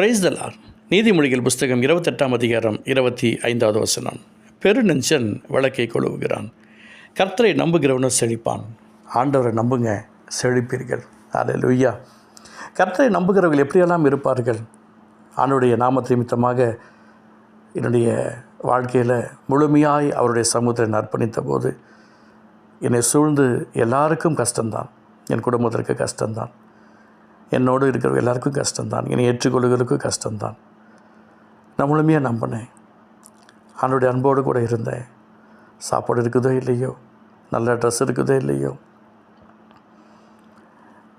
Price தலார் நீதிமொழிகள் புஸ்தகம் இருபத்தெட்டாம் அதிகாரம் இருபத்தி ஐந்தாவது வசனம். பெருநெஞ்சன் வழக்கை கொழுவுகிறான். கர்த்தரை நம்புகிறவனும் செழிப்பான். ஆண்டவரை நம்புங்க செழிப்பீர்கள். அல்லேலூயா கர்த்தரை நம்புகிறவர்கள் எப்படியெல்லாம் இருப்பார்கள்? ஆண்டுடைய நாமத்தை நிமித்தமாக என்னுடைய வாழ்க்கையில் முழுமையாய் அவருடைய சமூகத்தை அர்ப்பணித்த போது என்னை சூழ்ந்து எல்லாருக்கும் கஷ்டம்தான். என் குடும்பத்திற்கு கஷ்டம்தான். என்னோடு இருக்கிற எல்லாருக்கும் கஷ்டம்தான். என்னை ஏற்றுக்கொள்கிறதுக்கும் கஷ்டம்தான். நான் முழுமையாக நம்பினேன். அவனுடைய அன்போடு கூட இருந்தேன். சாப்பாடு இருக்குதோ இல்லையோ? நல்ல ட்ரெஸ் இருக்குதோ இல்லையோ?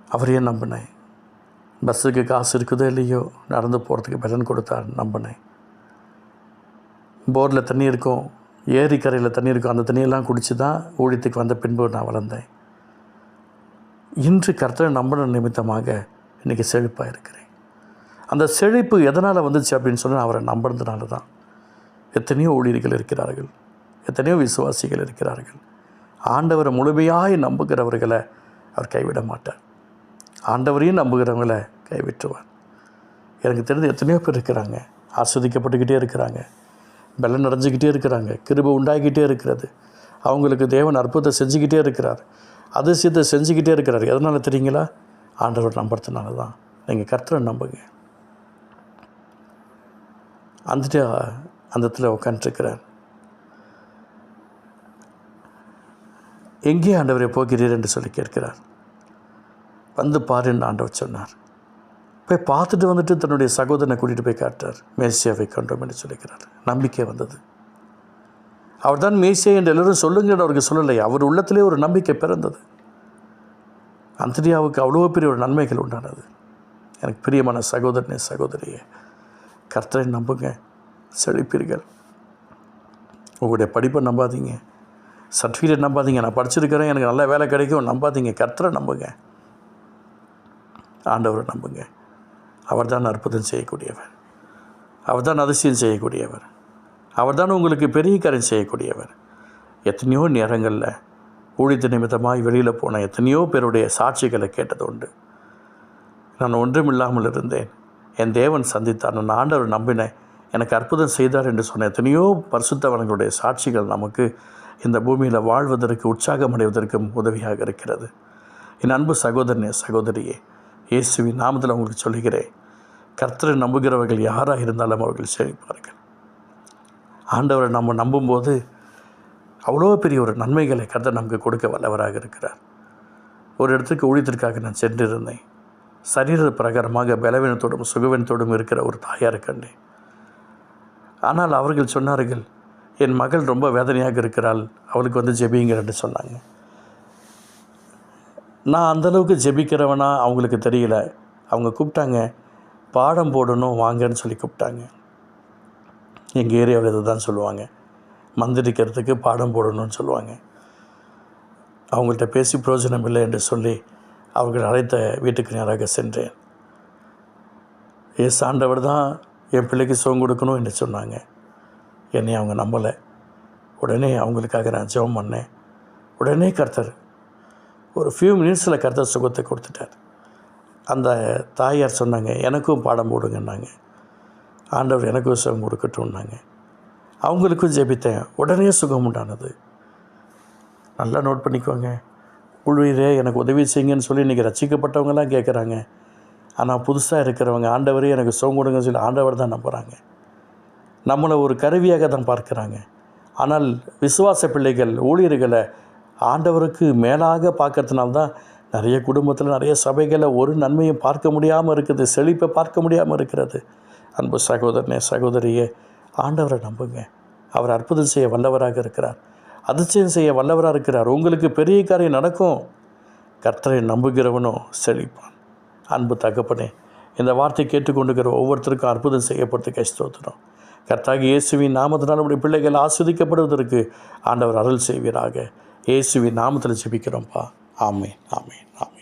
அவரையே நம்பினேன். பஸ்ஸுக்கு காசு இருக்குதோ இல்லையோ? நடந்து போகிறதுக்கு பலன் கொடுத்தார் நம்பினேன். போரில் தண்ணி இருக்கும். ஏரி கரையில் தண்ணி இருக்கும். அந்த தண்ணியெல்லாம் குடித்து தான் ஊழியத்துக்கு வந்த பின்பு நான் வளர்ந்தேன். இன்று கர்த்தரை நம்பின நிமித்தமாக இன்றைக்கி செழிப்பாக இருக்கிறேன். அந்த செழிப்பு எதனால் வந்துச்சு அப்படின்னு சொன்னால் அவரை நம்பினதுனால தான். எத்தனையோ ஊழியர்கள் இருக்கிறார்கள். எத்தனையோ விசுவாசிகள் இருக்கிறார்கள். ஆண்டவரை முழுமையாய் நம்புகிறவர்களை அவர் கைவிட மாட்டார். ஆண்டவரையும் நம்புகிறவங்களை கைவிட்டுவார் எனக்கு தெரிஞ்சு எத்தனையோ பேர் இருக்கிறாங்க. ஆஸ்வதிக்கப்பட்டுக்கிட்டே இருக்கிறாங்க. பலன் நிறைஞ்சிக்கிட்டே இருக்கிறாங்க. கிருபை உண்டாகிக்கிட்டே இருக்கிறது. அவங்களுக்கு தேவன் அற்புதத்தை செஞ்சுக்கிட்டே இருக்கிறார். அதிசயத்தை செஞ்சுக்கிட்டே இருக்கிறார். எதனால் தெரியுங்களா? ஆண்டவர் நம்புறதுனால தான் நீங்கள் கர்த்தரை நம்புங்க. வந்துட்டு அந்த இடத்துல உட்காந்துருக்கிறார் எங்கே ஆண்டவரை போகிறீர் என்று சொல்லி கேட்கிறார். வந்து பாருன்னு ஆண்டவர் சொன்னார். போய் பார்த்துட்டு வந்துட்டு தன்னுடைய சகோதரனை கூட்டிகிட்டு போய் காட்டார் மேசியாவை கண்டோம் என்று சொல்லிக்கிறார் நம்பிக்கை வந்தது. அவர் தான் மேசியா என்று எல்லோரும் சொல்லுங்கன்னு அவருக்கு சொல்லலை. அவர் உள்ளத்திலே ஒரு நம்பிக்கை பிறந்தது. அந்தரியாவுக்கு அவ்வளோ பெரிய ஒரு நன்மைகள் உண்டானது. எனக்கு பிரியமான சகோதரனே சகோதரியே கர்த்தரை நம்புங்க செழிப்பீர்கள். உங்களுடைய படிப்பை நம்பாதீங்க. சர்டிஃபிகேட் நம்பாதீங்க. நான் படிச்சிருக்கிறேன் எனக்கு நல்ல வேலை கிடைக்கும். நம்பாதீங்க. கர்த்தரை நம்புங்க. ஆண்டவரை நம்புங்க. அவர் தான் அற்புதம் செய்யக்கூடியவர். அவர் தான் அதிசயம் செய்யக்கூடியவர். அவர் தான் உங்களுக்கு பெரிய காரியம் செய்யக்கூடியவர். எத்தனையோ நேரங்களில் ஊழித்த நிமித்தமாய் வெளியில் போன எத்தனையோ பேருடைய சாட்சிகளை கேட்டது உண்டு நான் ஒன்றுமில்லாமல் இருந்தேன். என் தேவன் சந்தித்தார். நான் ஆண்டவர் நம்பினேன் எனக்கு அற்புதம் செய்தார் என்று சொன்ன எத்தனையோ பரிசுத்தவர்களுடைய சாட்சிகள் நமக்கு இந்த பூமியில் வாழ்வதற்கு உற்சாகம் அடைவதற்கும் உதவியாக இருக்கிறது. என் அன்பு சகோதரனே சகோதரியே இயேசுவின் நாமத்தில் உங்களுக்கு சொல்கிறேன் கர்த்தரை நம்புகிறவர்கள் யாராக இருந்தாலும் அவர்கள் செழிப்பார்கள் ஆண்டவரை நம்ம நம்பும்போது அவ்வளோ பெரிய ஒரு நன்மைகளை கர்த்தர் நமக்கு கொடுக்க வல்லவராக இருக்கிறார். ஒரு இடத்துக்கு ஊழியத்திற்காக நான் சென்றிருந்தேன். சரீர பிரகாரமாக பலவீனத்தோடும் சுகவீனத்தோடும் இருக்கிற ஒரு தாயார் கண்டேன். ஆனால் அவர்கள் சொன்னார்கள் என் மகள் ரொம்ப வேதனையாக இருக்கிறாள் அவளுக்கு வந்து ஜெபிங்கிறன்னு சொன்னாங்க. நான் அந்தளவுக்கு ஜெபிக்கிறவனா அவங்களுக்கு தெரியல. அவங்க கூப்பிட்டாங்க பாடம் போடணும் வாங்கன்னு சொல்லி கூப்பிட்டாங்க. எங்கள் ஏரியாவில் இதை தான் சொல்லுவாங்க. மந்திரிக்கிறதுக்கு பாடம் போடணும்னு சொல்லுவாங்க. அவங்கள்ட்ட பேசி பிரயோஜனம் இல்லை என்று சொல்லி அவர்கள் அழைத்த வீட்டுக்கு நேராக சென்றேன். ஏசு ஆண்டவர் தான் என் பிள்ளைக்கு சுகம் கொடுக்கணும் என்று சொன்னாங்க. என்னை அவங்க நம்பலை. உடனே அவங்களுக்காக நான் ஜெபம் பண்ணேன். உடனே கர்த்தர் ஒரு ஃபியூ மினிட்ஸில் கர்த்தர் சுகத்தை கொடுத்துட்டார். அந்த தாயார் சொன்னாங்க எனக்கும் பாடம் போடுங்கன்னாங்க. ஆண்டவர் எனக்கும் சுகம் கொடுக்கட்டும்னாங்க. அவங்களுக்கும் ஜெபித்தேன். உடனே சுகம் உண்டானது. நல்லா நோட் பண்ணிக்கோங்க. உழுவீரே எனக்கு உதவி செய்யுங்கன்னு சொல்லி இன்றைக்கி ரசிக்கப்பட்டவங்கலாம் கேட்குறாங்க ஆனால் புதுசாக இருக்கிறவங்க ஆண்டவரே எனக்கு சுகம் கொடுங்கன்னு சொல்லி ஆண்டவர் தான் நம்புகிறாங்க நம்மளை ஒரு கருவியாக தான் பார்க்குறாங்க. ஆனால் விசுவாச பிள்ளைகள் ஊழியர்களை ஆண்டவருக்கு மேலாக பார்க்கறதுனால தான் நிறைய குடும்பத்தில் நிறைய சபைகளை ஒரு நன்மையும் பார்க்க முடியாமல் இருக்குது செழிப்பை பார்க்க முடியாமல் இருக்கிறது. அன்பு சகோதரனே சகோதரியே ஆண்டவரை நம்புங்க. அவர் அற்புதம் செய்ய வல்லவராக இருக்கிறார். அதிர்ச்சியம் செய்ய வல்லவராக இருக்கிறார். உங்களுக்கு பெரிய காரியம் நடக்கும். கர்த்தரை நம்புகிறவனும் செழிப்பான். அன்பு தகப்பனே இந்த வார்த்தை கேட்டுக்கொண்டுக்கிற ஒவ்வொருத்தருக்கும் அற்புதம் செய்யப்படுறதுக்கு ஸ்தோத்திரம். கர்த்தாக இயேசுவின் நாமத்தினால் நம்முடைய பிள்ளைகள் ஆஸ்வதிக்கப்படுவதற்கு ஆண்டவர் அருள் செய்வீராக. இயேசுவின் நாமத்தில் ஜெபிக்கிறோம்ப்பா. ஆமேன் ஆமேன் ஆமேன்.